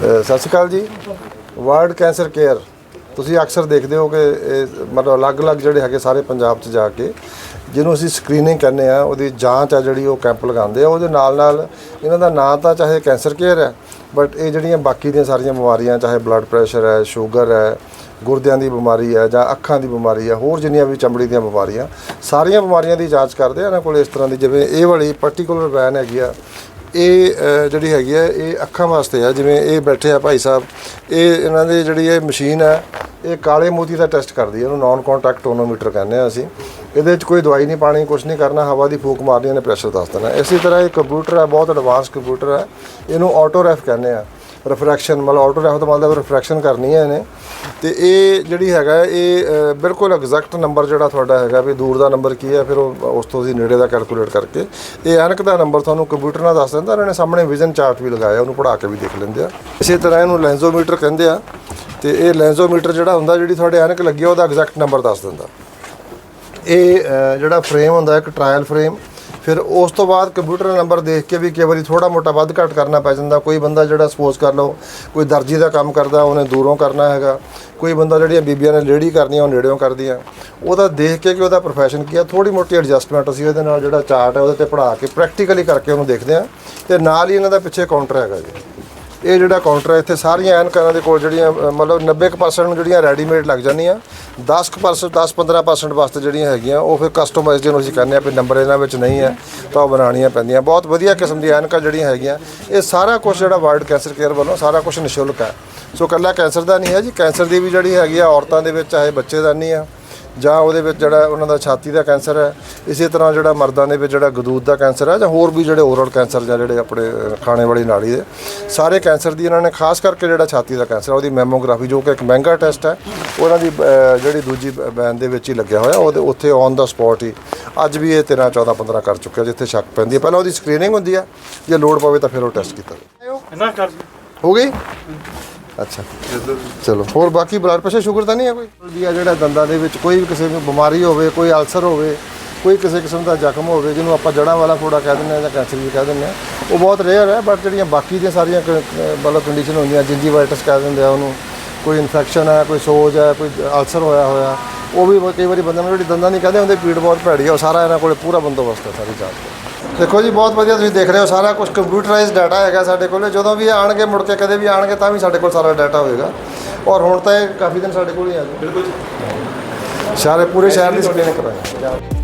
ਸਤਿ ਸ਼੍ਰੀ ਅਕਾਲ ਜੀ। World cancer care ਤੁਸੀਂ ਅਕਸਰ ਦੇਖਦੇ ਹੋ ਕਿ ਇਹ ਮਤਲਬ ਅਲੱਗ-ਅਲੱਗ ਜਿਹੜੇ ਹੈਗੇ ਸਾਰੇ ਪੰਜਾਬ 'ਚ ਜਾ ਕੇ, ਜਿਹਨੂੰ ਅਸੀਂ ਸਕਰੀਨਿੰਗ ਕਰਨੇ ਆ ਉਹਦੀ ਜਾਂਚ ਆ ਜਿਹੜੀ ਉਹ ਕੈਂਪ ਲਗਾਉਂਦੇ ਆ, ਉਹਦੇ ਨਾਲ ਨਾਲ ਇਹਨਾਂ ਦਾ ਨਾਂ ਤਾਂ ਚਾਹੇ ਕੈਂਸਰ ਕੇਅਰ ਹੈ ਬਟ ਇਹ ਜਿਹੜੀਆਂ ਬਾਕੀ ਦੀਆਂ ਸਾਰੀਆਂ ਬਿਮਾਰੀਆਂ, ਚਾਹੇ ਬਲੱਡ ਪ੍ਰੈਸ਼ਰ ਹੈ ਸ਼ੂਗਰ ਹੈ ਗੁਰਦਿਆਂ ਦੀ ਬਿਮਾਰੀ ਹੈ ਜਾਂ ਅੱਖਾਂ ਦੀ ਬਿਮਾਰੀ ਹੈ ਹੋਰ ਜਿੰਨੀਆਂ ਵੀ ਚਮੜੀ ਦੀਆਂ ਬਿਮਾਰੀਆਂ, ਸਾਰੀਆਂ ਬਿਮਾਰੀਆਂ ਦੀ ਜਾਂਚ ਕਰਦੇ ਆ, ਇਹਨਾਂ ਕੋਲ ਇਸ ਤਰ੍ਹਾਂ ਦੀ ਜਿਵੇਂ ਇਹ ਵਾਲੀ ਪਾਰਟਿਕੂਲਰ ਵੈਨ ਹੈਗੀ ਆ ਇਹ ਜਿਹੜੀ ਹੈਗੀ ਹੈ, ਇਹ ਅੱਖਾਂ ਵਾਸਤੇ ਆ, ਜਿਵੇਂ ਇਹ ਬੈਠੇ ਆ ਭਾਈ ਸਾਹਿਬ, ਇਹ ਇਹਨਾਂ ਦੀ ਜਿਹੜੀ ਇਹ ਮਸ਼ੀਨ ਹੈ, ਇਹ ਕਾਲੇ ਮੋਤੀ ਦਾ ਟੈਸਟ ਕਰਦੀ ਹੈ, ਇਹਨੂੰ ਨਾਨ ਕੰਟੈਕਟ ਟੋਨੋਮੀਟਰ ਕਹਿੰਦੇ ਆ ਅਸੀਂ। ਇਹਦੇ ਵਿੱਚ ਕੋਈ ਦਵਾਈ ਨਹੀਂ ਪਾਣੀ ਕੁਝ ਨਹੀਂ ਕਰਨਾ, ਹਵਾ ਦੀ ਫੂਕ ਮਾਰਨੀ, ਇਹਨੇ ਪ੍ਰੈਸ਼ਰ ਦੱਸ ਦੇਣਾ। ਇਸੇ ਤਰ੍ਹਾਂ ਇਹ ਕੰਪਿਊਟਰ ਹੈ, ਬਹੁਤ ਐਡਵਾਂਸ ਕੰਪਿਊਟਰ ਹੈ। ਇਹਨੂੰ ਆਟੋ ਰੈਫ ਕਹਿੰਦੇ ਆ। ਰਿਫਰੈਕਸ਼ਨ ਮਤਲਬ ਆਟੋ ਰੈਫ ਦਾ ਮਤਲਬ ਰਿਫਰੈਕਸ਼ਨ ਕਰਨੀ ਹੈ ਇਹਨੇ। ਤੇ ਇਹ ਜਿਹੜੀ ਹੈਗਾ ਇਹ ਬਿਲਕੁਲ ਐਗਜ਼ੈਕਟ ਨੰਬਰ ਜਿਹੜਾ ਤੁਹਾਡਾ ਹੈਗਾ ਵੀ ਦੂਰ ਦਾ ਨੰਬਰ ਕੀ ਹੈ, ਫਿਰ ਉਹ ਉਸ ਤੋਂ ਅਸੀਂ ਨੇੜੇ ਦਾ ਕੈਲਕੂਲੇਟ ਕਰਕੇ, ਇਹ ਐਨਕ ਦਾ ਨੰਬਰ ਤੁਹਾਨੂੰ ਕੰਪਿਊਟਰ ਨਾਲ ਦੱਸ ਦਿੰਦਾ, ਇਹਨਾਂ ਨੇ ਸਾਹਮਣੇ ਵਿਜ਼ਨ ਚਾਰਟ ਵੀ ਲਗਾਇਆ, ਉਹਨੂੰ ਪੜ੍ਹਾ ਕੇ ਵੀ ਦੇਖ ਲੈਂਦੇ ਆ। ਇਸੇ ਤਰ੍ਹਾਂ ਇਹਨੂੰ ਲੈਂਜ਼ੋਮੀਟਰ ਕਹਿੰਦੇ ਆ, ਤੇ ਇਹ ਲੈਂਜ਼ੋਮੀਟਰ ਜਿਹੜਾ ਹੁੰਦਾ, ਜਿਹੜੀ ਤੁਹਾਡੇ ਐਨਕ ਲੱਗੀ ਆ, ਉਹਦਾ ਐਗਜ਼ੈਕਟ ਨੰਬਰ ਦੱਸ ਦਿੰਦਾ। ਇਹ ਜਿਹੜਾ ਫਰੇਮ ਹੁੰਦਾ, ਇੱਕ ਟ੍ਰਾਇਲ ਫਰੇਮ ਫਿਰ ਉਸ ਤੋਂ ਬਾਅਦ ਕੰਪਿਊਟਰ ਨੰਬਰ ਦੇਖ ਕੇ ਵੀ ਕਈ ਵਾਰੀ ਥੋੜਾ ਮੋਟਾ ਵੱਧ ਘੱਟ ਕਰਨਾ ਪੈ ਜਾਂਦਾ। ਕੋਈ ਬੰਦਾ ਜਿਹੜਾ ਸਪੋਜ਼ ਕਰ ਲਓ, ਕੋਈ ਦਰਜੀ ਦਾ ਕੰਮ ਕਰਦਾ, ਉਹਨੇ ਦੂਰੋਂ ਕਰਨਾ ਹੈਗਾ। ਕੋਈ ਬੰਦਾ ਜਿਹੜੀਆਂ ਬੀਬੀਆਂ ਨੇ ਲੇਡੀ ਕਰਨੀਆਂ, ਉਹ ਨੇੜਿਓਂ ਕਰਦੀਆਂ। ਉਹਦਾ ਦੇਖ ਕੇ ਕਿ ਉਹਦਾ ਪ੍ਰੋਫੈਸ਼ਨ ਕੀ ਆ ਥੋੜੀ ਮੋਟੀ ਐਡਜਸਟਮੈਂਟ ਅਸੀਂ ਉਹਦੇ ਨਾਲ ਜਿਹੜਾ ਚਾਰਟ ਹੈ, ਉਹਦੇ ਤੇ ਪੜ੍ਹਾ ਕੇ ਪ੍ਰੈਕਟੀਕਲੀ ਕਰਕੇ ਉਹਨੂੰ ਦੇਖਦੇ ਆ ਤੇ ਨਾਲ ਹੀ ਇਹਨਾਂ ਦਾ ਪਿੱਛੇ ਕਾਊਂਟਰ ਹੈਗਾ ਜੀ। ਇਹ ਜਿਹੜਾ ਕਾਊਂਟਰ ਹੈ ਇੱਥੇ ਸਾਰੀਆਂ ਐਨਕਾਂ ਦੇ ਕੋਲ ਜਿਹੜੀਆਂ ਅ, ਮਤਲਬ 90% ਨੂੰ ਜਿਹੜੀਆਂ ਰੈਡੀਮੇਡ ਲੱਗ ਜਾਂਦੀਆਂ 10% 10-15% ਵਾਸਤੇ ਜਿਹੜੀਆਂ ਹੈਗੀਆਂ ਉਹ ਫਿਰ ਕਸਟਮਾਈਜ਼ ਜਿਹਨੂੰ ਅਸੀਂ ਕਹਿੰਦੇ ਆ ਵੀ ਨੰਬਰ ਇਹਨਾਂ ਵਿੱਚ ਨਹੀਂ ਹੈ ਤਾਂ ਉਹ ਬਣਾਉਣੀਆਂ ਪੈਂਦੀਆਂ। ਬਹੁਤ ਵਧੀਆ ਕਿਸਮ ਦੀਆਂ ਐਨਕਾਂ ਜਿਹੜੀਆਂ ਹੈਗੀਆਂ ਇਹ ਸਾਰਾ ਕੁਝ ਜਿਹੜਾ ਵਰਲਡ ਕੈਂਸਰ ਕੇਅਰ ਵੱਲੋਂ ਸਾਰਾ ਕੁਝ ਨਿਸ਼ੁਲਕ ਹੈ। ਸੋ ਇਕੱਲਾ ਕੈਂਸਰ ਦਾ ਨਹੀਂ ਹੈ ਜੀ ਕੈਂਸਰ ਦੀ ਵੀ ਜਿਹੜੀ ਹੈਗੀ ਆ ਔਰਤਾਂ ਦੇ ਵਿੱਚ ਚਾਹੇ ਬੱਚੇ ਦਾ ਨਹੀਂ ਆ ਜਾਂ ਉਹਦੇ ਵਿੱਚ ਜਿਹੜਾ ਉਹਨਾਂ ਦਾ ਛਾਤੀ ਦਾ ਕੈਂਸਰ ਹੈ ਇਸੇ ਤਰ੍ਹਾਂ ਜਿਹੜਾ ਮਰਦਾਂ ਦੇ ਵਿੱਚ ਜਿਹੜਾ ਗਦੂਦ ਦਾ ਕੈਂਸਰ ਹੈ ਜਾਂ ਹੋਰ ਵੀ ਜਿਹੜੇ ਓਰਲ ਕੈਂਸਰ ਜਾਂ ਜਿਹੜੇ ਆਪਣੇ ਖਾਣੇ ਵਾਲੀ ਨਾਲੀ ਦੇ ਸਾਰੇ ਕੈਂਸਰ ਦੀ ਇਹਨਾਂ ਨੇ ਖਾਸ ਕਰਕੇ ਜਿਹੜਾ ਛਾਤੀ ਦਾ ਕੈਂਸਰ ਉਹਦੀ ਮੈਮੋਗ੍ਰਾਫੀ ਜੋ ਕਿ ਇੱਕ ਮਹਿੰਗਾ ਟੈਸਟ ਹੈ ਉਹਨਾਂ ਦੀ ਜਿਹੜੀ ਦੂਜੀ ਬੈਨ ਦੇ ਵਿੱਚ ਹੀ ਲੱਗਿਆ ਹੋਇਆ ਉਹਦੇ ਉੱਥੇ ਔਨ ਦਾ ਸਪੌਟ ਹੀ ਅੱਜ ਵੀ ਇਹ 13 14 15 ਕਰ ਚੁੱਕਿਆ ਜਿੱਥੇ ਸ਼ੱਕ ਪੈਂਦੀ ਹੈ। ਪਹਿਲਾਂ ਉਹਦੀ ਸਕਰੀਨਿੰਗ ਹੁੰਦੀ ਹੈ ਜੇ ਲੋਡ ਪਵੇ ਤਾਂ ਫਿਰ ਉਹ ਟੈਸਟ ਕੀਤਾ ਜਾਂਦਾ ਨਾ ਕਰ ਹੋ ਗਈ? ਅੱਛਾ। ਚਲੋ, ਹੋਰ ਬਾਕੀ ਬਲੱਡ ਪ੍ਰੈਸ਼ਰ, ਸ਼ੂਗਰ ਤਾਂ ਨਹੀਂ ਹੈ ਕੋਈ? ਵੀ ਆ ਜਿਹੜਾ ਦੰਦਾਂ ਦੇ ਵਿੱਚ ਕੋਈ ਵੀ ਕਿਸੇ ਨੂੰ ਬਿਮਾਰੀ ਹੋਵੇ, ਕੋਈ ਅਲਸਰ ਹੋਵੇ, ਕੋਈ ਕਿਸੇ ਕਿਸਮ ਦਾ ਜ਼ਖਮ ਹੋਵੇ, ਜਿਹਨੂੰ ਆਪਾਂ ਜੜ੍ਹਾਂ ਵਾਲਾ ਫੋੜਾ ਕਹਿ ਦਿੰਦੇ ਆ ਜਾਂ ਕੈਂਸਰ ਵੀ ਕਹਿ ਦਿੰਦੇ ਆ ਉਹ ਬਹੁਤ ਰੇਅਰ ਹੈ ਬਟ ਜਿਹੜੀਆਂ ਬਾਕੀ ਦੀਆਂ ਸਾਰੀਆਂ ਕ- ਮਤਲਬ ਕੰਡੀਸ਼ਨ ਹੁੰਦੀਆਂ ਜਿੰਜੀਵਾਈਟਸ ਕਹਿ ਦਿੰਦੇ ਆ ਉਹਨੂੰ, ਕੋਈ ਇਨਫੈਕਸ਼ਨ ਹੈ, ਕੋਈ ਸੋਜ ਹੈ, ਕੋਈ ਅਲਸਰ ਹੋਇਆ ਹੋਇਆ ਉਹ ਵੀ ਕਈ ਵਾਰੀ ਬੰਦੇ ਨੂੰ ਜਿਹੜੀ ਦੰਦਾਂ ਨਹੀਂ ਕਹਿੰਦੇ ਹੁੰਦੇ ਪੀੜ ਬਹੁਤ ਭੈੜੀ ਆ ਉਹ ਸਾਰਾ ਇਹਨਾਂ ਕੋਲੇ ਪੂਰਾ ਬੰਦੋਬਸਤ ਹੈ ਸਾਰੀ ਜਾਂਚ ਦਾ। ਦੇਖੋ ਜੀ ਬਹੁਤ ਵਧੀਆ ਤੁਸੀਂ ਦੇਖ ਰਹੇ ਹੋ ਸਾਰਾ ਕੁਝ ਕੰਪਿਊਟਰਾਈਜ਼ਡ ਡਾਟਾ ਹੈਗਾ ਸਾਡੇ ਕੋਲ। ਜਦੋਂ ਵੀ ਆਣਗੇ ਮੁੜ ਕੇ ਕਦੇ ਵੀ ਆਣਗੇ ਤਾਂ ਵੀ ਸਾਡੇ ਕੋਲ ਸਾਰਾ ਡਾਟਾ ਹੋਏਗਾ। ਔਰ ਹੁਣ ਤਾਂ ਇਹ ਕਾਫੀ ਦਿਨ ਸਾਡੇ ਕੋਲ ਹੀ ਆ ਬਿਲਕੁਲ ਸਾਰੇ ਪੂਰੇ ਸ਼ਹਿਰ ਦੀ ਸਕਰੀਨਿੰਗ ਕਰਾਂਗੇ।